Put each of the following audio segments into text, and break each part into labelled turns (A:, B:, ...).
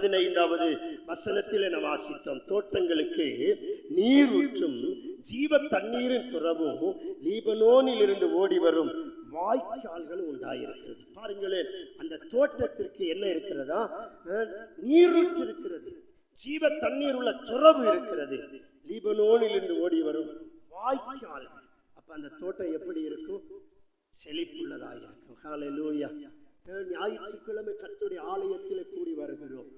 A: பதினைந்தாவது வசனத்தில் என வாசித்தோம். தோட்டங்களுக்கு நீர் ஊற்றும் ஜீவ தண்ணீரின் துறவும் லீபனோனில் இருந்து ஓடி வரும் வாய்க்கால்களும் உண்டாயிருக்கிறது. பாருங்களேன் அந்த தோட்டத்திற்கு என்ன இருக்கிறதா? நீரூற்று இருக்கிறது ஜீவ தண்ணீர் உள்ள துறவு இருக்கிறது. லீபனோனில் இருந்து ஓடி வரும் வாய்க்கால்கள். அப்ப அந்த தோட்டம் எப்படி இருக்கும்? செழிப்புள்ளதாக இருக்கும். ஞாயிற்றுக்கிழமை கத்துடைய ஆலயத்தில் கூடி வருகிறோம்.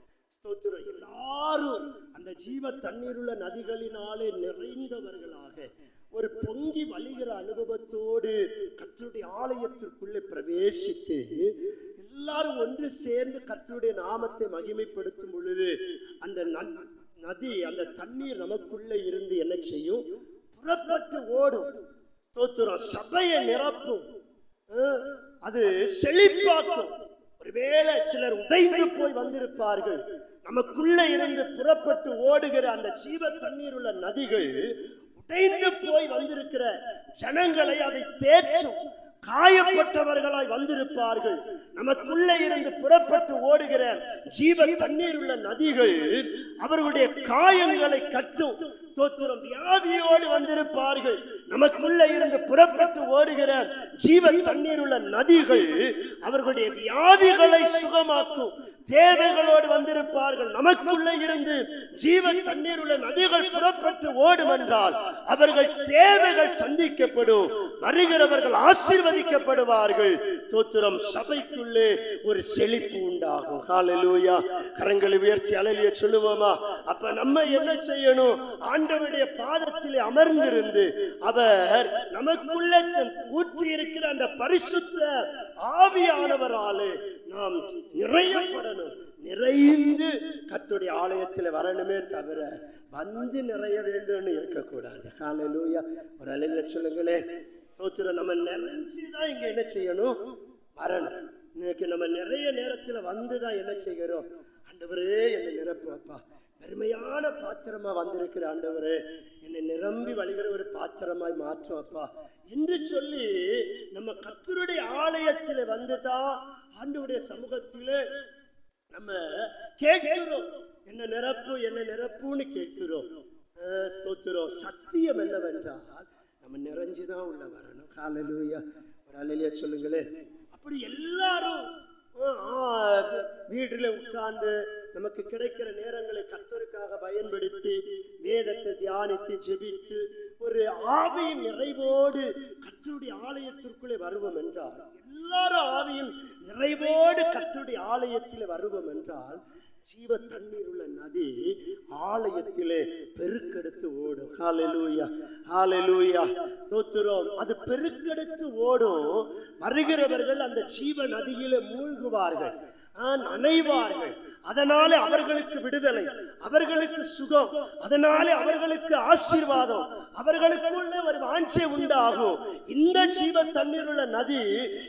A: ஸ்தோத்திரம். எல்லாரும் அந்த ஜீவ தண்ணீருள்ள நதிகளினாலே நிறைந்தவர்களாக ஒரு பொங்கி வழிகிற அனுபவத்தோடு கத்தருடைய ஆலயத்திற்குள்ளே பிரவேசித்து எல்லாரும் ஒன்று சேர்ந்து கத்தருடைய நாமத்தை மகிமைப்படுத்தும் பொழுது அந்த நதி அந்த தண்ணீர் நமக்குள்ளே இருந்து என்ன செய்யும்? புறப்பட்டு ஓடும். ஸ்தோத்திரம். சபையை நிரப்பும். அது செழிப்பாக்கும். ஒருவேளை சிலர் உடைந்து போய் வந்திருப்பார்கள். நமக்குள்ள இருந்து புறப்பட்டு ஓடுகிற அந்த ஜீவ தண்ணீர் உள்ள நதிகள் உடைந்து போய் வந்திருக்கிற ஜனங்களை அதை தேற்றும் காயப்பட்டவர்களாய் வந்திருப்பார்கள். நமக்குள்ளே இருந்து புறப்பட்டு ஓடுகிற ஜீவ தண்ணீர் உள்ள நதிகள் அவர்களுடைய காயங்களை கட்டும் தோத்துரம் வியாதியோடு வந்திருப்பார்கள். நமக்குள்ள இருந்து புறப்பட்டு ஓடுகிற ஜீவ தண்ணீர் உள்ள நதிகள் அவர்களுடைய வியாதிகளை சுகமாக்கும். தேவைகளோடு வந்திருப்பார்கள். நமக்குள்ள இருந்து ஜீவ தண்ணீர் உள்ள நதிகள் புறப்பட்டு ஓடும் என்றால் அவர்கள் தேவைகள் சந்திக்கப்படும். வருகிறவர்கள் ஆசீர்வதிக்கப்படுவார்கள். தோத்துரம் சபைக்குள்ளே ஒரு செழிப்பு உண்டாகும். காலலூயா கரங்களை உயர்த்தி அலையிலேயே சொல்லுவோமா? அப்ப நம்ம என்ன செய்யணும்? ஆண்டவருடைய பாதத்திலே அமர்ந்திருந்து அவர் நமக்குள்ளே ஊற்றி இருக்கிற அந்த பரிசுத்த ஆவியானவராலே நாம் நிறையப்படணும். நிறைந்து கத்துடைய ஆலயத்தில் வரணுமே தவிர வந்து நிறைய வேண்டும்னு இருக்கக்கூடாது. ஹalleluya ஒரு அலையில சொல்லுங்களேன். ஸ்தோத்திரம் நம்ம நிறைஞ்சுதான் இங்க என்ன செய்யணும்? வரணும். இன்னைக்கு நம்ம நிறைய நேரத்துல வந்து தான் என்ன செய்கிறோம்? ஆண்டவரே என்னை நிரப்புவப்பா பெருமையான பாத்திரமா வந்திருக்கிற ஆண்டவர் என்னை நிரம்பி வழிகிற ஒரு பாத்திரமாய் மாற்றும் அப்பா. என்று சொல்லி நம்ம கத்தருடைய ஆலயத்தில் வந்துதான் ஆண்டவுடைய சமூகத்தில் நம்ம கேட்கிறோம். என்ன நிரப்பு என்ன நிரப்புன்னு கேட்கிறோம். ஸ்தோத்திரம். சத்தியம் என்னவென்றால் நம்ம நிறைஞ்சுதான் உள்ள வரணும். காலையிலூயா ஒரு அலையிலேயே சொல்லுங்களேன். அப்படி எல்லாரும் வீட்டில் உட்கார்ந்து நமக்கு கிடைக்கிற நேரங்களை கர்த்தருக்காக பயன்படுத்தி வேதத்தை தியானித்து ஜெபித்து ஒரு ஆவியின் நிறைவோடு கர்த்தருடைய ஆலயத்திற்குள்ளே வருவோம் என்றால் எல்லாரும் ஆவியின் நிறைவோடு கர்த்தருடைய ஆலயத்தில் வருவோம் என்றால் ஜீவ தண்ணீர் உள்ள நதி ஆலயத்திலே பெருக்கெடுத்து ஓடும். ஹாலலூயா ஹாலலூயா தோத்துறோம் அது பெருக்கெடுத்து ஓடும். வருகிறவர்கள் அந்த ஜீவ நதியிலே மூழ்குவார்கள். நனைவார்கள் அதனாலே அவர்களுக்கு விடுதலை. அவர்களுக்கு சுகம். அதனாலே அவர்களுக்கு ஆசீர்வாதம். அவர்களுக்குள்ளே ஒரு வாஞ்சை உண்டாகும். இந்த ஜீவ தண்ணீர் உள்ள நதி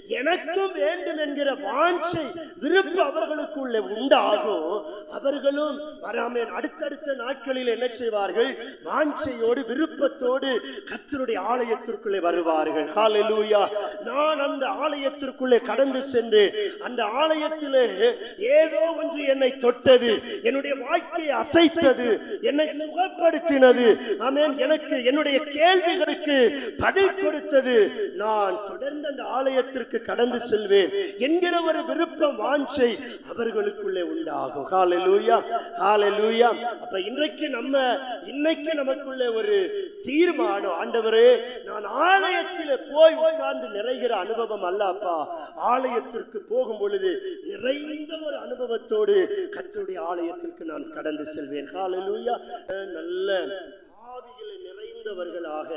A: எனக்கும் வேண்டும் என்கிற வாஞ்சை விருப்பம் அவர்களுக்குள்ளே உண்டாகும். அவர்களும் வராமேன் அடுத்தடுத்த நாட்களில் என்ன செய்வார்கள்? வாஞ்சையோடு விருப்பத்தோடு கத்தருடைய ஆலயத்திற்குள்ளே வருவார்கள். ஹalleluya நான் அந்த ஆலயத்திற்குள்ளே கடந்து சென்று அந்த ஆலயத்திலே ஏதோ ஒன்று என்னை தொட்டது என்னுடைய வாழ்க்கையை அசைத்தது என்னை சுகப்படுத்தினது. ஆமேன். எனக்கு என்னுடைய கேள்விகளுக்கு பதில் கொடுத்தது. நான் தொடர்ந்து அந்த ஆலயத்திற்கு கடந்து செல்வேன். என்கிற ஒரு விருப்பம் வாஞ்சை அவர்களுக்குள்ளே உண்டாகும். ஹalleluya லூயா அப்ப இன்றைக்கு நம்ம இன்னைக்கு நமக்குள்ள ஒரு தீர்மானம். ஆண்டவரே நான் ஆலயத்தில் போய் உட்கார்ந்து நிறைகிற அனுபவம் அல்ல அப்பா. ஆலயத்திற்கு போகும் பொழுது நிறைந்த ஒரு அனுபவத்தோடு கத்தருடைய ஆலயத்திற்கு நான் கடந்து செல்வேன். ஹalleluya அஹ் நல்ல ஆவிகளை நிறைந்தவர்களாக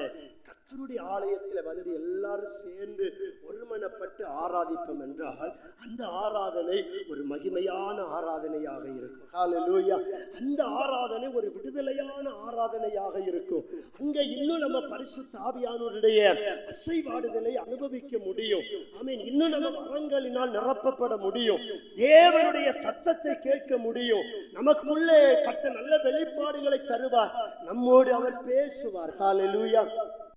A: கத்தருடைய ஆலயத்தில் வந்து எல்லாரும் சேர்ந்து ஒருமனப்பட்டு ஆராதிப்போம் என்றால் அந்த ஆராதனை ஒரு மகிமையான ஆராதனையாக இருக்கும். ஹalleluya அந்த ஆராதனை ஒரு விடுதலையான ஆராதனையாக இருக்கும். அங்க இன்னும் நம்ம பரிசு தாவியானோருடைய அசைவாடுதலை அனுபவிக்க முடியும். ஆமீன் இன்னும் நம்ம வரங்களினால் நிரப்பப்பட முடியும். தேவனுடைய சத்தத்தை கேட்க முடியும். நமக்குள்ளே கத்த நல்ல வெளிப்பாடுகளை தருவார். நம்மோடு அவர் பேசுவார். ஹாலலூயா